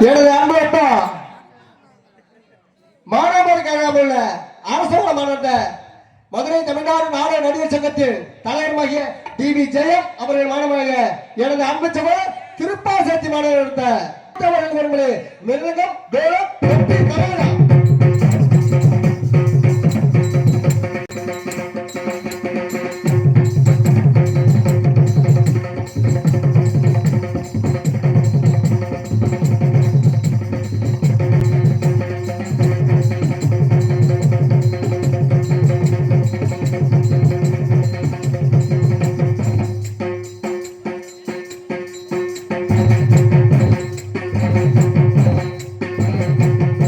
எனது அன்பு அப்பா மாணவருக்காக உள்ள அரசோட மாணவத்தை மதுரை தமிழ்நாடு நாடக நடிகர் சங்கத்தில் தலைவருமாகிய டி வி ஜெயம் அவர்கள் மாணவராக எனது அன்பு சகோதரர் திருப்பாசேத்தி மாணவர் எடுத்த மிருகம் வேலம் Thank you.